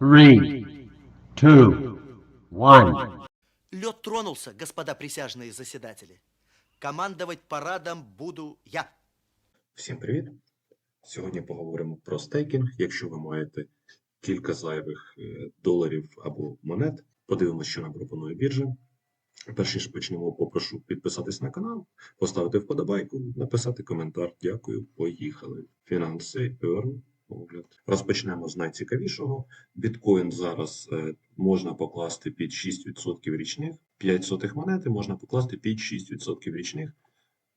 Three, two, one. Лед тронулся, господа присяжные заседатели. Командовать парадом буду я. Всім привіт! Сьогодні поговоримо про стейкінг. Якщо ви маєте кілька зайвих е, доларів або монет, подивимося, що нам пропонує біржа. Перш ніж почнемо, попрошу підписатись на канал, поставити вподобайку, написати коментар. Дякую, поїхали. Фінанси, Earn, огляд. Розпочнемо з найцікавішого. Біткоін зараз е, можна покласти під 6% річних, 5 сотих монети можна покласти під 6% річних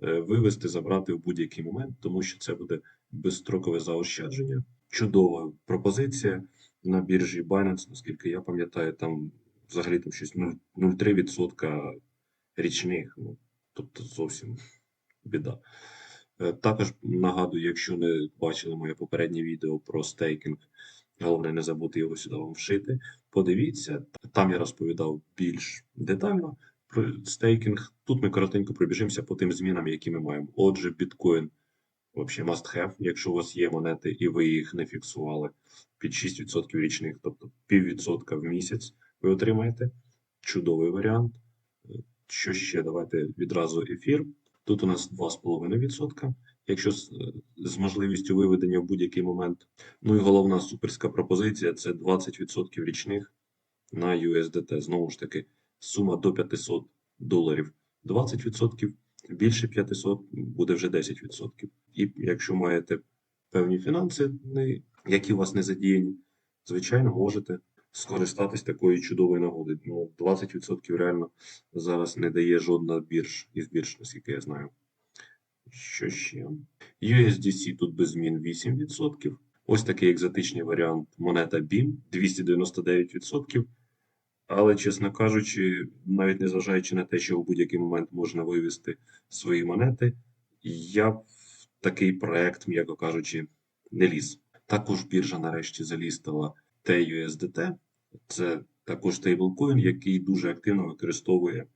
е, вивести, забрати в будь-який момент, тому що це буде безстрокове заощадження. Чудова пропозиція на біржі Binance, наскільки я пам'ятаю, там взагалі там щось 0,3% річних, ну, тобто зовсім біда. Е, Також нагадую, якщо не бачили моє попереднє відео про стейкінг, головне не забути його сюди вам вшити. Подивіться, там я розповідав більш детально про стейкінг. Тут ми коротенько пробіжимося по тим змінам, які ми маємо. Отже, біткоін взагалі must have, якщо у вас є монети і ви їх не фіксували під 6% річних, тобто піввідсотка в місяць ви отримаєте. Чудовий варіант. Е, Що ще? Давайте відразу ефір. Тут у нас 2,5%, якщо з, е, з можливістю виведення в будь-який момент. Ну і головна суперська пропозиція це 20% річних на USDT. Знову ж таки, сума до 500 доларів 20%, більше 500 буде вже 10%. І якщо маєте певні фінанси, які у вас не задіяні, звичайно, можете скористатись такої чудової нагоди. Ну, 20% реально зараз не дає жодна бірж із бірж, наскільки я знаю. Що ще? USDC тут без змін 8%. Ось такий екзотичний варіант монета BIM 299%. Але, чесно кажучи, навіть незважаючи на те, що в будь-який момент можна вивести свої монети, я в такий проект, м'яко кажучи, не ліз. Також біржа нарешті залістила TUSDT. Це також стейблкоін, який дуже активно використовує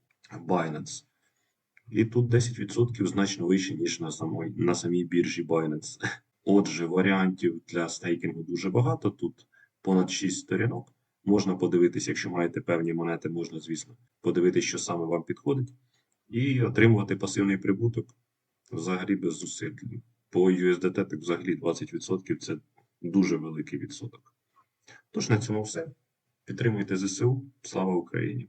Binance. І тут 10% значно вище, ніж на самій, на самій біржі Binance. Отже, варіантів для стейкінгу дуже багато. Тут понад 6 сторінок. Можна подивитися, якщо маєте певні монети, можна, звісно, подивитися, що саме вам підходить, і отримувати пасивний прибуток взагалі без зусиль. По USDT так взагалі 20% це дуже великий відсоток. Тож на цьому все. Підтримуйте ЗСУ. Слава Україні!